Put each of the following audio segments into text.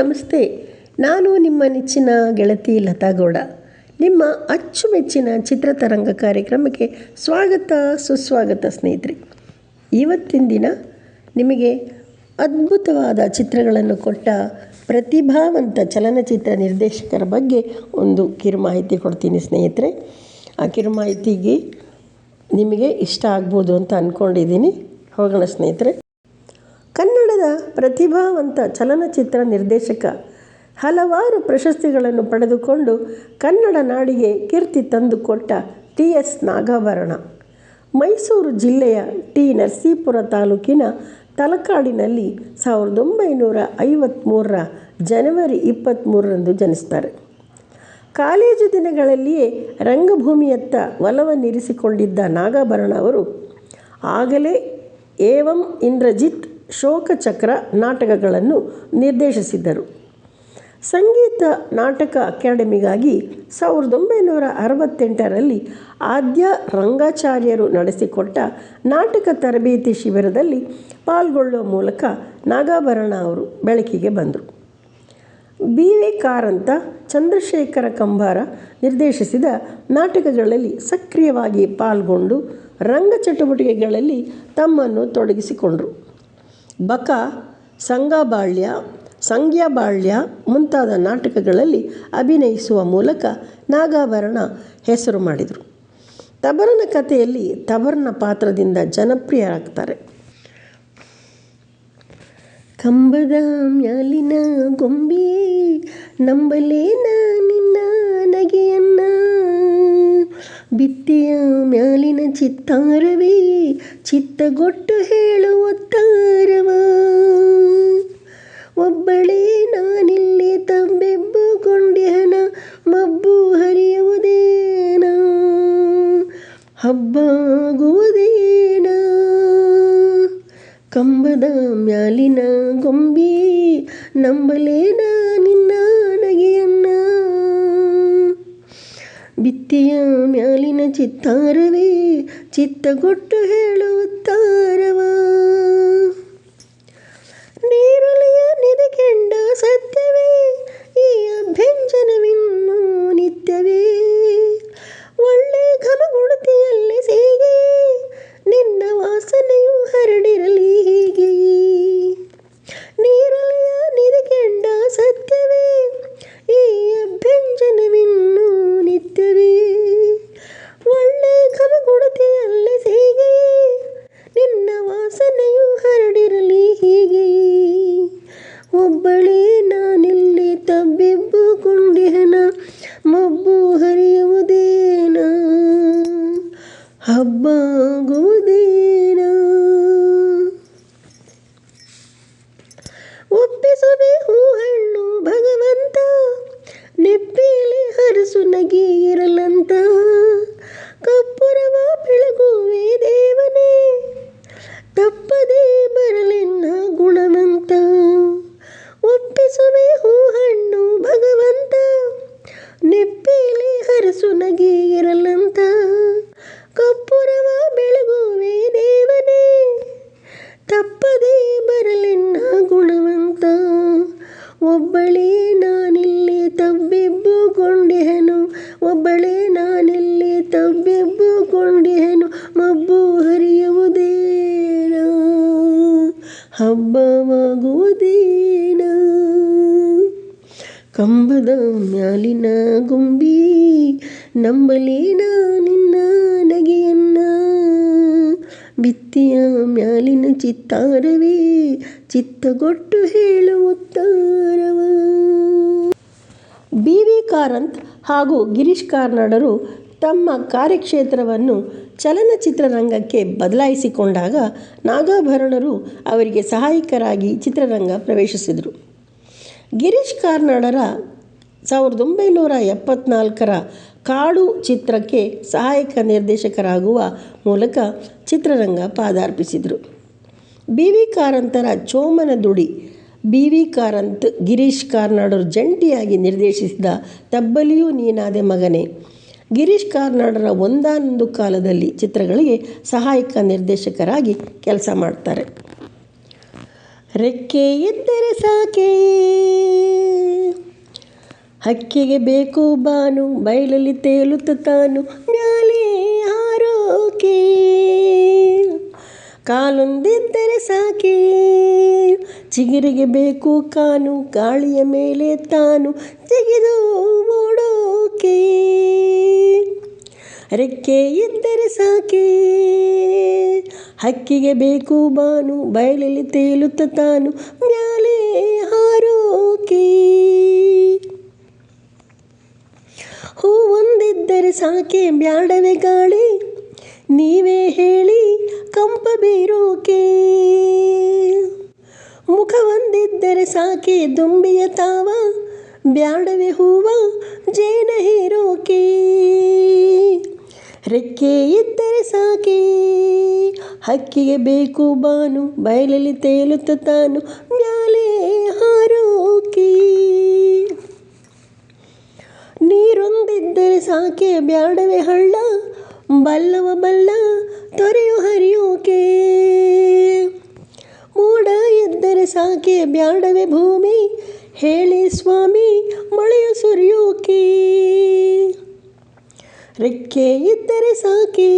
ನಮಸ್ತೆ. ನಾನು ನಿಮ್ಮ ನೆಚ್ಚಿನ ಗೆಳತಿ ಲತಾಗೌಡ ನಿಮ್ಮ ಅಚ್ಚುಮೆಚ್ಚಿನ ಚಿತ್ರತರಂಗ ಕಾರ್ಯಕ್ರಮಕ್ಕೆ ಸ್ವಾಗತ, ಸುಸ್ವಾಗತ ಸ್ನೇಹಿತರೆ. ಇವತ್ತಿನ ದಿನ ನಿಮಗೆ ಅದ್ಭುತವಾದ ಚಿತ್ರಗಳನ್ನು ಕೊಟ್ಟ ಪ್ರತಿಭಾವಂತ ಚಲನಚಿತ್ರ ನಿರ್ದೇಶಕರ ಬಗ್ಗೆ ಒಂದು ಕಿರು ಮಾಹಿತಿ ಕೊಡ್ತೀನಿ ಸ್ನೇಹಿತರೆ. ಆ ಕಿರು ಮಾಹಿತಿಗೆ ನಿಮಗೆ ಇಷ್ಟ ಆಗ್ಬೋದು ಅಂತ ಅಂದ್ಕೊಂಡಿದ್ದೀನಿ ಹೋಗೋಣ ಸ್ನೇಹಿತರೆ. ಕನ್ನಡದ ಪ್ರತಿಭಾವಂತ ಚಲನಚಿತ್ರ ನಿರ್ದೇಶಕ ಹಲವಾರು ಪ್ರಶಸ್ತಿಗಳನ್ನು ಪಡೆದುಕೊಂಡು ಕನ್ನಡ ನಾಡಿಗೆ ಕೀರ್ತಿ ತಂದುಕೊಟ್ಟ ಟಿ ಎಸ್ ನಾಗಾಭರಣ. ಮೈಸೂರು ಜಿಲ್ಲೆಯ ಟಿ. ನರಸೀಪುರ ತಾಲೂಕಿನ ತಲಕಾಡಿನಲ್ಲಿ ಸಾವಿರದ ಒಂಬೈನೂರ ಐವತ್ತ್ಮೂರರ ಜನವರಿ ಇಪ್ಪತ್ತ್ಮೂರರಂದು ಜನಿಸ್ತಾರೆ. ಕಾಲೇಜು ದಿನಗಳಲ್ಲಿಯೇ ರಂಗಭೂಮಿಯತ್ತ ಒಲವನ್ನಿರಿಸಿಕೊಂಡಿದ್ದ ನಾಗಾಭರಣ ಅವರು, ಆಗಲೇ ಏವಂ ಇಂದ್ರಜಿತ್ ಶೋಕಚಕ್ರ ನಾಟಕಗಳನ್ನು ನಿರ್ದೇಶಿಸಿದ್ದರು. ಸಂಗೀತ ನಾಟಕ ಅಕಾಡೆಮಿಗಾಗಿ ಸಾವಿರದ ಒಂಬೈನೂರ ಅರವತ್ತೆಂಟರಲ್ಲಿ ಆದ್ಯ ರಂಗಾಚಾರ್ಯರು ನಡೆಸಿಕೊಟ್ಟ ನಾಟಕ ತರಬೇತಿ ಶಿಬಿರದಲ್ಲಿ ಪಾಲ್ಗೊಳ್ಳುವ ಮೂಲಕ ನಾಗಾಭರಣ ಅವರು ಬೆಳಕಿಗೆ ಬಂದರು. ಬಿ ವಿ ಕಾರಂತ, ಚಂದ್ರಶೇಖರ ಕಂಬಾರ ನಿರ್ದೇಶಿಸಿದ ನಾಟಕಗಳಲ್ಲಿ ಸಕ್ರಿಯವಾಗಿ ಪಾಲ್ಗೊಂಡು ರಂಗ ಚಟುವಟಿಕೆಗಳಲ್ಲಿ ತಮ್ಮನ್ನು ತೊಡಗಿಸಿಕೊಂಡರು. ಬಕ ಸಂಗಬಾಳ್ಯ ಸಂಗ್ಯಾಬಾಳ್ಯ ಮುಂತಾದ ನಾಟಕಗಳಲ್ಲಿ ಅಭಿನಯಿಸುವ ಮೂಲಕ ನಾಗಾಭರಣ ಹೆಸರು ಮಾಡಿದರು. ತಬರನ ಕಥೆಯಲ್ಲಿ ತಬರನ ಪಾತ್ರದಿಂದ ಜನಪ್ರಿಯರಾಗ್ತಾರೆ. ಕಂಬದ ಮ್ಯಾಲಿನ ಗೊಂಬೆ, ನಂಬಲೇನ ನಿನ್ನ ನಗೆಯನ್ನ, ಬಿತ್ತಿಯ ಚಿತ್ತಾರವೇ ಚಿತ್ತಗೊಟ್ಟು ಹೇಳುವತ್ತಾರವ ಒಬ್ಬಳೇ ಬಿತ್ತೆಯ ಮ್ಯಾಲಿನ ಚಿತ್ತಾರವೇ ಚಿತ್ತಗೊಟ್ಟು ಹೇಳುತ್ತಾರವ. ನೀರುಲಿಯ ನಿಧಿಕೆಂಡ ಸತ್ಯವೇ ಈ ಅಭ್ಯಂಜನವಿನ್ನೂ ನಿತ್ಯವೇ. ಒಬ್ಬಳೇ ನಾನಿಲ್ಲಿ ತಬ್ಬಿಬ್ಬುಗೊಂಡೆಹನು ಮಬ್ಬು ಹರಿಯುವುದೇನ ಹಬ್ಬವಾಗುವುದೇನ. ಕಂಬದ ಮ್ಯಾಲಿನ ಗುಂಬಿ ನಂಬಲೇನ ನಿನ್ನ ನಗೆಯನ್ನ. ಬಿತ್ತಿಯ ಮ್ಯಾಲಿನ ಚಿತ್ತಾರವೇ, ಚಿತ್ತಗೊಟ್ಟು ಹೇಳುತ್ತಾರವ ಬಿ ವಿ ಕಾರಂತ್ ಹಾಗೂ ಗಿರೀಶ್ ಕಾರ್ನಾಡರು ತಮ್ಮ ಕಾರ್ಯಕ್ಷೇತ್ರವನ್ನು ಚಲನಚಿತ್ರರಂಗಕ್ಕೆ ಬದಲಾಯಿಸಿಕೊಂಡಾಗ ನಾಗಾಭರಣರು ಅವರಿಗೆ ಸಹಾಯಕರಾಗಿ ಚಿತ್ರರಂಗ ಪ್ರವೇಶಿಸಿದರು. ಗಿರೀಶ್ ಕಾರ್ನಾಡರ ಸಾವಿರದ ಒಂಬೈನೂರ ಎಪ್ಪತ್ನಾಲ್ಕರ ಕಾಡು ಚಿತ್ರಕ್ಕೆ ಸಹಾಯಕ ನಿರ್ದೇಶಕರಾಗುವ ಮೂಲಕ ಚಿತ್ರರಂಗ ಪಾದಾರ್ಪಿಸಿದರು. ಬಿ ವಿ ಕಾರಂತರ ಚೋಮನ ದುಡಿ ಬಿ ವಿ ಕಾರಂತ್, ಗಿರೀಶ್ ಕಾರ್ನಾಡರು ಜಂಟಿಯಾಗಿ ನಿರ್ದೇಶಿಸಿದ ತಬ್ಬಲಿಯೂ ನೀನಾದೆ ಮಗನೇ ಗಿರೀಶ್ ಕಾರ್ನಾಡರ ಒಂದಾನೊಂದು ಕಾಲದಲ್ಲಿ ಚಿತ್ರಗಳಿಗೆ ಸಹಾಯಕ ನಿರ್ದೇಶಕರಾಗಿ ಕೆಲಸ ಮಾಡ್ತಾರೆ. ರೆಕ್ಕೆ ಎದ್ದರೆ ಸಾಕೆ? ಹಕ್ಕಿಗೆ ಬೇಕು ಬಾನು, ಬಯಲಲ್ಲಿ ತೇಲುತ್ತ ತಾನು ಮ್ಯಾಲೆ ಹಾರೋಕೆ? ಕಾಲೊಂದಿದ್ದರೆ ಸಾಕೆ. ಚಿಗುರಿಗೆ ಬೇಕು ಕಾನು, ಗಾಳಿಯ ಮೇಲೆ ತಾನು ತೆಗೆದು ಓಡೋಕೆ. ರೆಕ್ಕೆ ಇದ್ದರೆ ಸಾಕೆ. ಹಕ್ಕಿಗೆ ಬೇಕು ಬಾನು ಬಯಲಲ್ಲಿ ತೇಲುತ್ತ ತಾನು ಮ್ಯಾಲೆ ಹಾರೋಕೆ. ಹೂವೊಂದಿದ್ದರೆ ಸಾಕೆ, ಬ್ಯಾಡವೆ ಗಾಳಿ. ನೀವೇ ಹೇಳಿ ಕಂಪ ಬೀರೋಕೆ? ಮುಖವೊಂದಿದ್ದರೆ ಸಾಕೆ ದುಂಬಿಯ ತಾವ, ಬ್ಯಾಡವೆ ಹೂವ ಜೇನ ಹೀರೋಕೆ? ರೆಕ್ಕೆ ಇದ್ದರೆ ಸಾಕೆ, ಹಕ್ಕಿಗೆ ಬೇಕು ಬಾನು, ಬಯಲಲ್ಲಿ ತೇಲುತ್ತ ತಾನು ಮ್ಯಾಲೆ ಹಾರೋಕೆ? ನೀರೊಂದಿದ್ದರೆ ಸಾಕೆ ಬ್ಯಾಡವೆ ಹಳ್ಳ, ಬಲ್ಲವ ಬಲ್ಲ ತೊರೆಯು ಹರಿಯೋಕೆ. ಮೋಡ ಎದ್ದರೆ ಸಾಕೆ, ಬ್ಯಾಡವೆ ಭೂಮಿ. ಹೇಳಿ ಸ್ವಾಮಿ, ಮಳೆಯು ಸುರಿಯೋಕೆ. ರೆಕ್ಕೆ ಇದ್ದರೆ ಸಾಕೆ.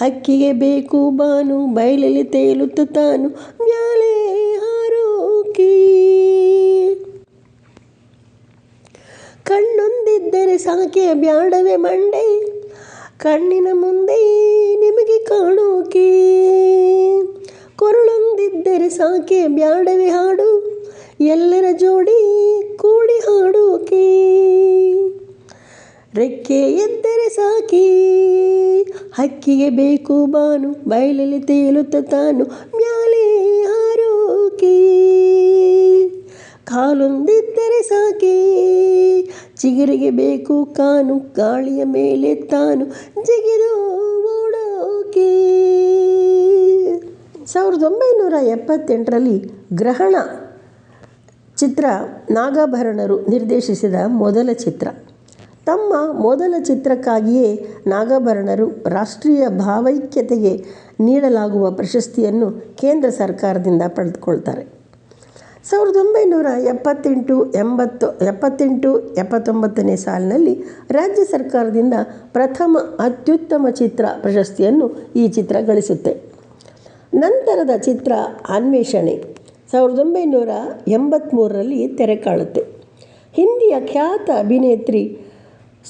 ಹಕ್ಕಿಗೆ ಬೇಕು ಬಾನು, ಬಯಲಲ್ಲಿ ತೇಲುತ್ತ ತಾನು ಮ್ಯಾಲೆ ಹಾರೋಕೆ. ಕಣ್ಣೊಂದಿದ್ದರೆ ಸಾಕೆ, ಬ್ಯಾಡವೆ ಮಂಡೆ. ಕಣ್ಣಿನ ಮುಂದೆ ಕಾಣೋಕೆ. ಕೊರಳೊಂದಿದ್ದರೆ ಸಾಕೆ ಬ್ಯಾಡವೆ ಹಾಡು, ಎಲ್ಲರ ಜೋಡಿ ಕೂಡಿ ಹಾಡೋಕೆ. ರೆಕ್ಕೆ ಎದ್ದರೆ ಸಾಕೆ, ಹಕ್ಕಿಗೆ ಬೇಕು ಬಾನು, ಬಯಲಲ್ಲಿ ತೇಲುತ್ತ ತಾನು ಮ್ಯಾಲೆ ಹಾರೋಕೆ. ಕಾಲೊಂದಿದ್ದರೆ ಸಾಕೆ, ಚಿಗುರಿಗೆ ಬೇಕು ಕಾನು, ಗಾಳಿಯ ಮೇಲೆ ತಾನು ಜಿಗಿದು ಓಡೋಕೆ ಸಾವಿರದ ಒಂಬೈನೂರ ಎಪ್ಪತ್ತೆಂಟರಲ್ಲಿ ಗ್ರಹಣ ಚಿತ್ರ ನಾಗಾಭರಣರು ನಿರ್ದೇಶಿಸಿದ ಮೊದಲ ಚಿತ್ರ. ತಮ್ಮ ಮೊದಲ ಚಿತ್ರಕ್ಕಾಗಿಯೇ ನಾಗಾಭರಣರು ರಾಷ್ಟ್ರೀಯ ಭಾವೈಕ್ಯತೆಗೆ ನೀಡಲಾಗುವ ಪ್ರಶಸ್ತಿಯನ್ನು ಕೇಂದ್ರ ಸರ್ಕಾರದಿಂದ ಪಡೆದುಕೊಳ್ತಾರೆ. ಸಾವಿರದ ಒಂಬೈನೂರ ಎಪ್ಪತ್ತೆಂಟು, ಎಂಬತ್ತು ಎಪ್ಪತ್ತೆಂಟು ಎಪ್ಪತ್ತೊಂಬತ್ತನೇ ಸಾಲಿನಲ್ಲಿ ರಾಜ್ಯ ಸರ್ಕಾರದಿಂದ ಪ್ರಥಮ ಅತ್ಯುತ್ತಮ ಚಿತ್ರ ಪ್ರಶಸ್ತಿಯನ್ನು ಈ ಚಿತ್ರ ಗಳಿಸುತ್ತೆ. ನಂತರದ ಚಿತ್ರ ಅನ್ವೇಷಣೆ ಸಾವಿರದ ಒಂಬೈನೂರ ಎಂಬತ್ತ್ಮೂರರಲ್ಲಿ ತೆರೆ ಕಾಣುತ್ತೆ ಹಿಂದಿಯ ಖ್ಯಾತ ಅಭಿನೇತ್ರಿ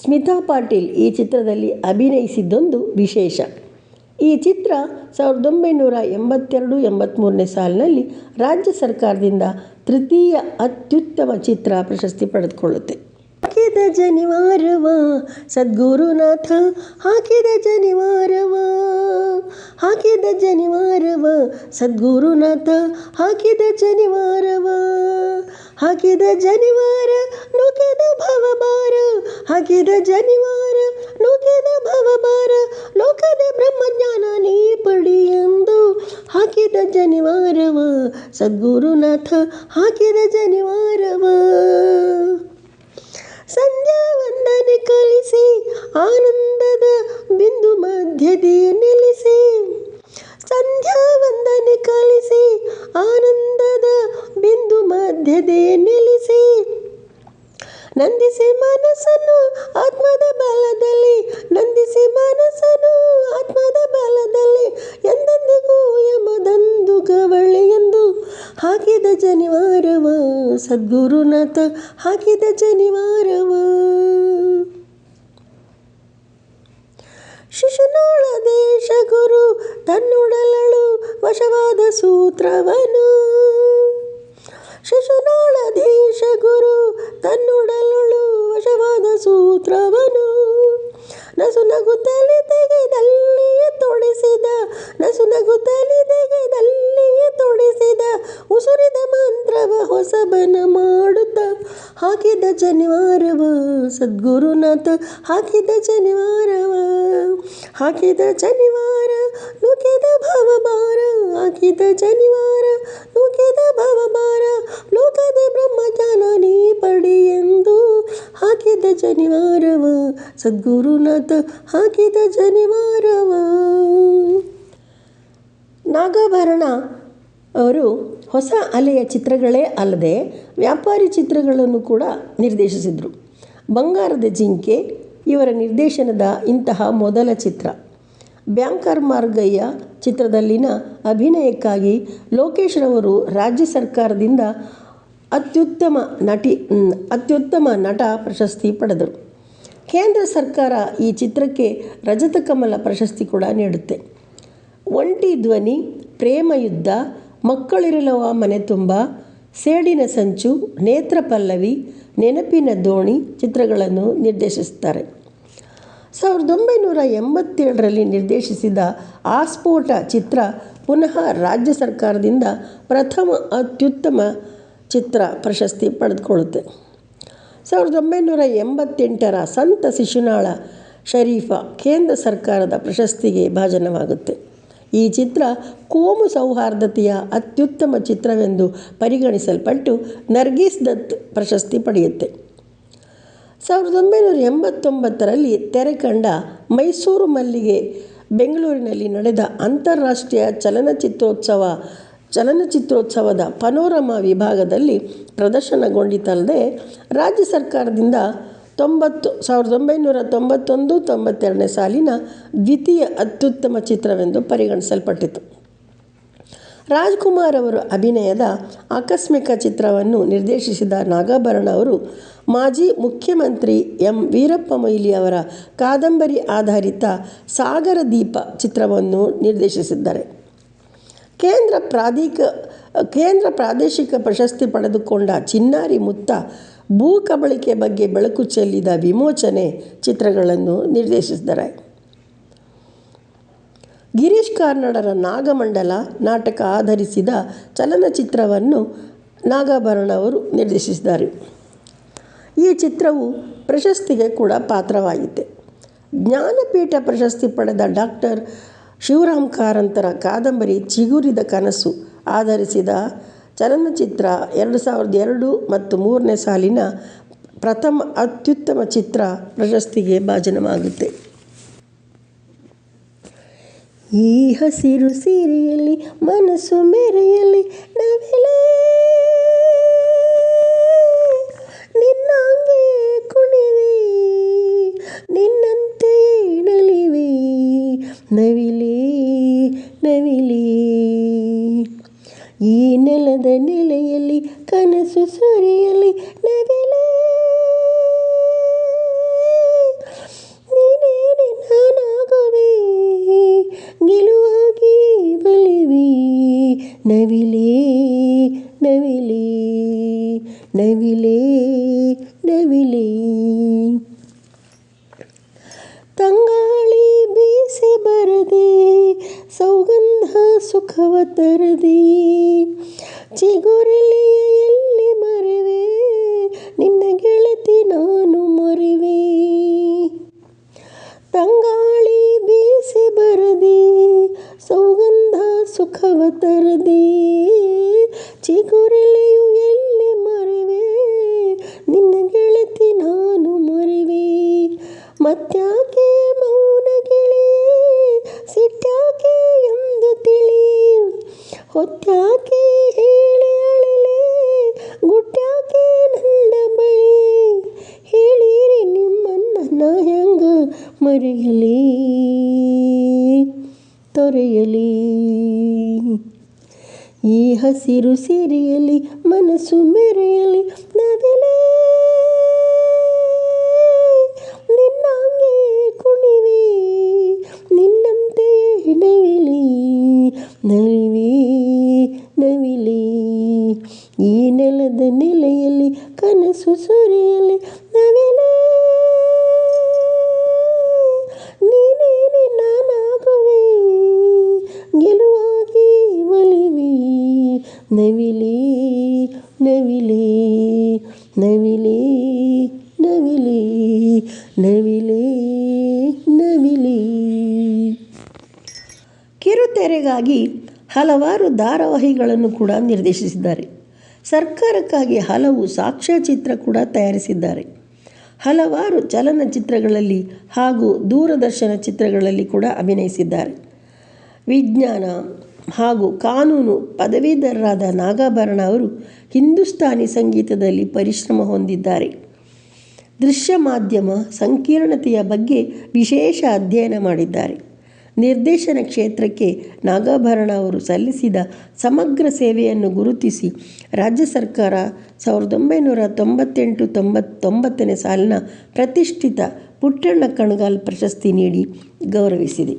ಸ್ಮಿತಾ ಪಾಟೀಲ್ ಈ ಚಿತ್ರದಲ್ಲಿ ಅಭಿನಯಿಸಿದ್ದೊಂದು ವಿಶೇಷ. ಈ ಚಿತ್ರ ಸಾವಿರದ ಒಂಬೈನೂರ ಎಂಬತ್ತೆರಡು ಎಂಬತ್ತ್ಮೂರನೇ ಸಾಲಿನಲ್ಲಿ ರಾಜ್ಯ ಸರ್ಕಾರದಿಂದ ತೃತೀಯ ಅತ್ಯುತ್ತಮ ಚಿತ್ರ ಪ್ರಶಸ್ತಿ ಪಡೆದುಕೊಳ್ಳುತ್ತೆ. ಹಾಕಿದ ಜನಿವಾರವ, ಸದ್ಗುರುನಾಥ, ಹಾಕಿದ ಜನಿವಾರವ ಹಾಕಿದ ಜನಿವಾರವ, ಸದ್ಗುರುನಾಥ, ಹಾಕಿದ ಜನಿವಾರವ, ಹಾಕಿದ ಜನಿವಾರ ನುಗ್ಗಿದ ಭವಭಾರ, ಹಾಕಿದ ಜನಿವಾರ ನುಗ್ಗಿದ ಭವಭಾರ ಲೋಕದ ಬ್ರಹ್ಮಜ್ಞಾನ ನೀ ಪಡಿ ಎಂದು ಹಾಕಿದ ಜನಿವಾರವ, ಸದ್ಗುರುನಾಥ ಹಾಕಿದ ಜನಿವಾರವ. ಸಂಧ್ಯಾ ವಂದನೆ ಕಲಿಸಿ, ಆನಂದದ ಬಿಂದು ಮಧ್ಯದಿ ನಿಲ್ಲಿಸಿ. ಸಂಧ್ಯಾ ವಂದನೆ ಕಲಿಸಿ, ಆನಂದದ ಬಿಂದು ಮಧ್ಯದೆ ನಿಲ್ಲಿಸಿ. ನಂದಿಸಿ ಮನಸ್ಸನ್ನು ಆತ್ಮದ ಬಲದಲ್ಲಿ, ನಂದಿಸಿ ಮನಸ್ಸನ್ನು ಆತ್ಮದ ಬಲದಲ್ಲಿ ಎಂದೆಂದಿಗೂ ಕವಳಿ ಎಂದು ಹಾಕಿದ ಜನಿವಾರವ ಸದ್ಗುರುನಾಥ ಹಾಕಿದ ಜನಿವಾರವ ಶಿಶುನಾಳ ದೇಶ ಗುರು ತನ್ನುಡಲಳು ವಶವಾದ ಸೂತ್ರವನು. ಶಿಶುನಾಳ ದೇಶ ಗುರು, ತನ್ನುಡಲುಳು ವಶವಾದ ಸೂತ್ರವನು. ನಸು ನಗುತ್ತಲೇ ತೆಗೆದಲ್ಲಿಯೇ ತೊಡಿಸಿದ, ನಸು ನಗುತ್ತಲೇ ತೆಗೆದಲ್ಲಿಯೇ ತೊಡಿಸಿದ, ಉಸುರಿದ ಮಂತ್ರವ ಹೊಸಬನ ಮಾಡುತ್ತ ಹಾಕಿದ ಜನಿವಾರವ, ಸದ್ಗುರುನಾಥ ಹಾಕಿದ ಜನಿವಾರವ, ಹಾಕಿದ ಜನಿವಾರ ನುಗ್ಗಿದ ಭವಭಾರ, ಹಾಕಿದ ಜನಿವಾರ ನುಗ್ಗಿದ ಭವಭಾರ, ಲೋಕದ ಬ್ರಹ್ಮಜ್ಞಾನ ನೀ ಪಡಿ ಎಂದು ಹಾಕಿದ ಜನಿವಾರವ, ಸದ್ಗುರುನಾಥ ಹಾಕಿದ ಜನಿವಾರವ. ನಾಗಾಭರಣ ಅವರು ಹೊಸ ಅಲೆಯ ಚಿತ್ರಗಳೇ ಅಲ್ಲದೆ ವ್ಯಾಪಾರಿ ಚಿತ್ರಗಳನ್ನು ಕೂಡ ನಿರ್ದೇಶಿಸಿದರು. ಬಂಗಾರದ ಜಿಂಕೆ, ಇವರ ನಿರ್ದೇಶನದ ಇಂತಹ ಮೊದಲ ಚಿತ್ರ. ಬ್ಯಾಂಕರ್ ಮಾರ್ಗಯ್ಯ ಚಿತ್ರದಲ್ಲಿನ ಅಭಿನಯಕ್ಕಾಗಿ ಲೋಕೇಶ್ರವರು ರಾಜ್ಯ ಸರ್ಕಾರದಿಂದ ಅತ್ಯುತ್ತಮ ನಟಿ ಅತ್ಯುತ್ತಮ ನಟ ಪ್ರಶಸ್ತಿ ಪಡೆದರು. ಕೇಂದ್ರ ಸರ್ಕಾರ ಈ ಚಿತ್ರಕ್ಕೆ ರಜತ ಕಮಲ ಪ್ರಶಸ್ತಿ ಕೂಡ ನೀಡುತ್ತೆ. ಒಂಟಿ ಧ್ವನಿ ಪ್ರೇಮಯುದ್ಧ ಮಕ್ಕಳಿರಲವ ಮನೆ ತುಂಬ. ಸೇಡಿನ ಸಂಚು, ನೇತ್ರ ಪಲ್ಲವಿ, ನೆನಪಿನ ದೋಣಿ ಚಿತ್ರಗಳನ್ನು ನಿರ್ದೇಶಿಸುತ್ತಾರೆ. ಸಾವಿರದ ಒಂಬೈನೂರ ಎಂಬತ್ತೇಳರಲ್ಲಿ ನಿರ್ದೇಶಿಸಿದ ಆಸ್ಫೋಟ ಚಿತ್ರ ಪುನಃ ರಾಜ್ಯ ಸರ್ಕಾರದಿಂದ ಪ್ರಥಮ ಅತ್ಯುತ್ತಮ ಚಿತ್ರ ಪ್ರಶಸ್ತಿ ಪಡೆದುಕೊಳ್ಳುತ್ತೆ. ಸಾವಿರದ ಒಂಬೈನೂರ ಎಂಬತ್ತೆಂಟರ ಸಂತ ಶಿಶುನಾಳ ಶರೀಫ ಕೇಂದ್ರ ಸರ್ಕಾರದ ಪ್ರಶಸ್ತಿಗೆ ಭಾಜನವಾಗುತ್ತೆ. ಈ ಚಿತ್ರ ಕೋಮು ಸೌಹಾರ್ದತೆಯ ಅತ್ಯುತ್ತಮ ಚಿತ್ರವೆಂದು ಪರಿಗಣಿಸಲ್ಪಟ್ಟು ನರ್ಗೀಸ್ ದತ್ ಪ್ರಶಸ್ತಿ ಪಡೆಯುತ್ತೆ. ಸಾವಿರದ ಒಂಬೈನೂರ ಎಂಬತ್ತೊಂಬತ್ತರಲ್ಲಿ ತೆರೆ ಕಂಡ ಮೈಸೂರು ಮಲ್ಲಿಗೆ ಬೆಂಗಳೂರಿನಲ್ಲಿ ನಡೆದ ಅಂತಾರಾಷ್ಟ್ರೀಯ ಚಲನಚಿತ್ರೋತ್ಸವ, ಚಲನಚಿತ್ರೋತ್ಸವದ ಪನೋರಮಾ ವಿಭಾಗದಲ್ಲಿ ಪ್ರದರ್ಶನಗೊಂಡಿತಲ್ಲದೆ ರಾಜ್ಯ ಸರ್ಕಾರದಿಂದ ತೊಂಬತ್ತು, ಸಾವಿರದ ಒಂಬೈನೂರ ತೊಂಬತ್ತೊಂದು, ತೊಂಬತ್ತೆರಡನೇ ಸಾಲಿನ ದ್ವಿತೀಯ ಅತ್ಯುತ್ತಮ ಚಿತ್ರವೆಂದು ಪರಿಗಣಿಸಲ್ಪಟ್ಟಿತು. ರಾಜ್ಕುಮಾರ್ ಅವರು ಅಭಿನಯದ ಆಕಸ್ಮಿಕ ಚಿತ್ರವನ್ನು ನಿರ್ದೇಶಿಸಿದ ನಾಗಾಭರಣ ಅವರು ಮಾಜಿ ಮುಖ್ಯಮಂತ್ರಿ ಎಂ ವೀರಪ್ಪ ಮೊಯ್ಲಿ ಅವರ ಕಾದಂಬರಿ ಆಧಾರಿತ ಸಾಗರ ದೀಪ ಚಿತ್ರವನ್ನು ನಿರ್ದೇಶಿಸಿದ್ದಾರೆ. ಕೇಂದ್ರ ಪ್ರಾಧಿಕ, ಕೇಂದ್ರ ಪ್ರಾದೇಶಿಕ ಪ್ರಶಸ್ತಿ ಪಡೆದುಕೊಂಡ ಚಿನ್ನಾರಿ ಮುತ್ತ ಭೂ ಕಬಳಿಕೆ ಬಗ್ಗೆ ಬೆಳಕು ಚೆಲ್ಲಿದ ವಿಮೋಚನೆ ಚಿತ್ರಗಳನ್ನು ನಿರ್ದೇಶಿಸಿದ್ದಾರೆ. ಗಿರೀಶ್ ಕಾರ್ನಾಡರ ನಾಗಮಂಡಲ ನಾಟಕ ಆಧರಿಸಿದ ಚಲನಚಿತ್ರವನ್ನು ನಾಗಾಭರಣ ಅವರು ನಿರ್ದೇಶಿಸಿದ್ದಾರೆ. ಈ ಚಿತ್ರವು ಪ್ರಶಸ್ತಿಗೆ ಕೂಡ ಪಾತ್ರವಾಗಿದೆ. ಜ್ಞಾನಪೀಠ ಪ್ರಶಸ್ತಿ ಪಡೆದ ಡಾಕ್ಟರ್ ಶಿವರಾಮ್ ಕಾರಂತರ ಕಾದಂಬರಿ ಚಿಗುರಿದ ಕನಸು ಆಧರಿಸಿದ ಚಲನಚಿತ್ರ ಎರಡು ಸಾವಿರದ ಎರಡು ಮತ್ತು ಮೂರನೇ ಸಾಲಿನ ಪ್ರಥಮ ಅತ್ಯುತ್ತಮ ಚಿತ್ರ ಪ್ರಶಸ್ತಿಗೆ ಭಾಜನವಾಗುತ್ತೆ. ಈ ಹಸಿರು ಸೀರೆಯಲ್ಲಿ ಮನಸ್ಸು ಮೆರೆಯಲಿ ನವಿಲೇ ನಿನ್ನಂಗೆ ಕುಣಿವಿ ನಿನ್ನಂತೆ ನಲಿವೆ, ನವಿಲೇ ನೆಲದ ನೆಲೆಯಲ್ಲಿ ಕನಸು ಸುರಿಯಲಿ ಸುಖವ ತರದೆ ಚಿಗುರಲೆಯು ಎಲ್ಲಿ ಮರೆವೆ? ನಿನ್ನ ಗೆಳತಿ ನಾನು ಮರೆವೆ? ಮತ್ತ್ಯಾಕೆ ಮೌನ ಗೆಳೆಯೇ ಸಿಟ್ಟಾಕೆ ಎಂದು ತಿಳಿ. ಹೊತ್ಯಾಕೆ ಹೇಳಿ ಅಳಲೆ? ಗುಟ್ಟ್ಯಾಕೆ ನನ್ನ ಬಳಿ? ಹೇಳಿರಿ ನಿಮ್ಮನ್ನ ನಾ ಹೆಂಗ ಮರೆಯಲಿ? ತೊರೆಯಲಿ? ಈ ಹಸಿರು ಸೀರೆಯಲ್ಲಿ ಮನಸ್ಸು ಮೆರೆಯಲಿ ನವಿಲೇ ನಿನ್ನಂಗೆ ಕುಣಿವಿ ನಿನ್ನಂತೆ ನವಿಲಿ ನಲಿವೆ ನವಿಲಿ. ಈ ನೆಲದ ನೆಲೆಯಲ್ಲಿ ಕನಸು ಸುರಿಯಲಿ ನವಿಲೇ ಹಲವಾರು ಧಾರಾವಾಹಿಗಳನ್ನು ಕೂಡ ನಿರ್ದೇಶಿಸಿದ್ದಾರೆ. ಸರ್ಕಾರಕ್ಕಾಗಿ ಹಲವು ಸಾಕ್ಷ್ಯಚಿತ್ರ ಕೂಡ ತಯಾರಿಸಿದ್ದಾರೆ. ಹಲವಾರು ಚಲನಚಿತ್ರಗಳಲ್ಲಿ ಹಾಗೂ ದೂರದರ್ಶನ ಚಿತ್ರಗಳಲ್ಲಿ ಕೂಡ ಅಭಿನಯಿಸಿದ್ದಾರೆ. ವಿಜ್ಞಾನ ಹಾಗೂ ಕಾನೂನು ಪದವೀಧರರಾದ ನಾಗಾಭರಣ ಅವರು ಹಿಂದೂಸ್ತಾನಿ ಸಂಗೀತದಲ್ಲಿ ಪರಿಶ್ರಮ ಹೊಂದಿದ್ದಾರೆ. ದೃಶ್ಯ ಮಾಧ್ಯಮ ಸಂಕೀರ್ಣತೆಯ ಬಗ್ಗೆ ವಿಶೇಷ ಅಧ್ಯಯನ ಮಾಡಿದ್ದಾರೆ. ನಿರ್ದೇಶನ ಕ್ಷೇತ್ರಕ್ಕೆ ನಾಗಾಭರಣ ಅವರು ಸಲ್ಲಿಸಿದ ಸಮಗ್ರ ಸೇವೆಯನ್ನು ಗುರುತಿಸಿ ರಾಜ್ಯ ಸರ್ಕಾರ ಸಾವಿರದ ಒಂಬೈನೂರ ತೊಂಬತ್ತೆಂಟು ತೊಂಬತ್ತೊಂಬತ್ತನೇ ಸಾಲಿನ ಪ್ರತಿಷ್ಠಿತ ಪುಟ್ಟಣ್ಣ ಕಣಗಾಲ್ ಪ್ರಶಸ್ತಿ ನೀಡಿ ಗೌರವಿಸಿದೆ.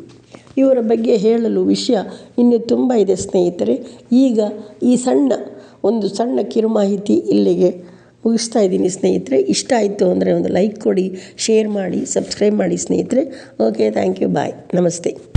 ಇವರ ಬಗ್ಗೆ ಹೇಳಲು ವಿಷಯ ಇನ್ನೂ ತುಂಬ ಇದೆ, ಸ್ನೇಹಿತರೆ. ಈಗ ಈ ಸಣ್ಣ, ಒಂದು ಸಣ್ಣ ಕಿರು ಮಾಹಿತಿ ಇಲ್ಲಿಗೆ ಮುಗಿಸ್ತಾ ಇದ್ದೀನಿ, ಸ್ನೇಹಿತರೆ. ಇಷ್ಟ ಆಯಿತು ಅಂದರೆ ಒಂದು ಲೈಕ್ ಕೊಡಿ, ಶೇರ್ ಮಾಡಿ, ಸಬ್ಸ್ಕ್ರೈಬ್ ಮಾಡಿ, ಸ್ನೇಹಿತರೆ. Okay, thank you, bye. ನಮಸ್ತೆ.